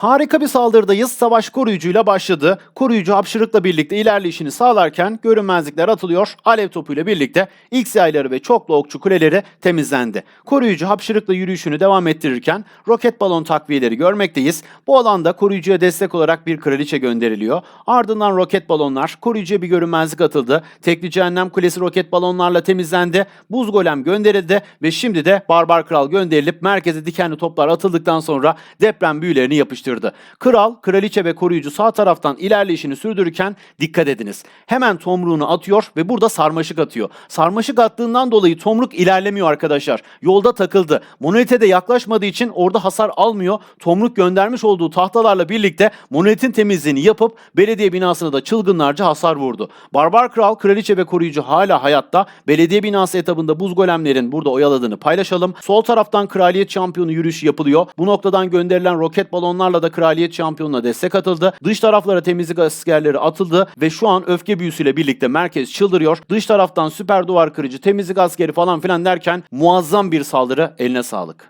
Harika bir saldırıdayız. Savaş koruyucuyla başladı. Koruyucu hapşırıkla birlikte ilerleyişini sağlarken görünmezlikler atılıyor. Alev topuyla birlikte X yayları ve çoklu okçu kuleleri temizlendi. Koruyucu hapşırıkla yürüyüşünü devam ettirirken roket balon takviyeleri görmekteyiz. Bu alanda koruyucuya destek olarak bir kraliçe gönderiliyor. Ardından roket balonlar, koruyucuya bir görünmezlik atıldı. Tekli cehennem kulesi roket balonlarla temizlendi. Buz golem gönderildi ve şimdi de barbar kral gönderilip merkeze dikenli toplar atıldıktan sonra deprem büyülerini yapıştırdı. Kral, kraliçe ve koruyucu sağ taraftan ilerleyişini sürdürürken dikkat ediniz. Hemen tomruğunu atıyor ve burada sarmaşık atıyor. Sarmaşık attığından dolayı tomruk ilerlemiyor arkadaşlar. Yolda takıldı. Monolite de yaklaşmadığı için orada hasar almıyor. Tomruk göndermiş olduğu tahtalarla birlikte monolitin temizliğini yapıp belediye binasına da çılgınlarca hasar vurdu. Barbar Kral, Kraliçe ve Koruyucu hala hayatta. Belediye binası etabında buz golemlerin burada oyaladığını paylaşalım. Sol taraftan Kraliyet Şampiyonu yürüyüşü yapılıyor. Bu noktadan gönderilen roket balonlarla da Kraliyet Şampiyonu'na destek atıldı. Dış taraflara temizlik askerleri atıldı ve şu an öfke büyüsüyle birlikte merkez çıldırıyor. Dış taraftan süper duvar kırıcı, temizlik askeri falan filan derken muazzam bir saldırı eline sağlık.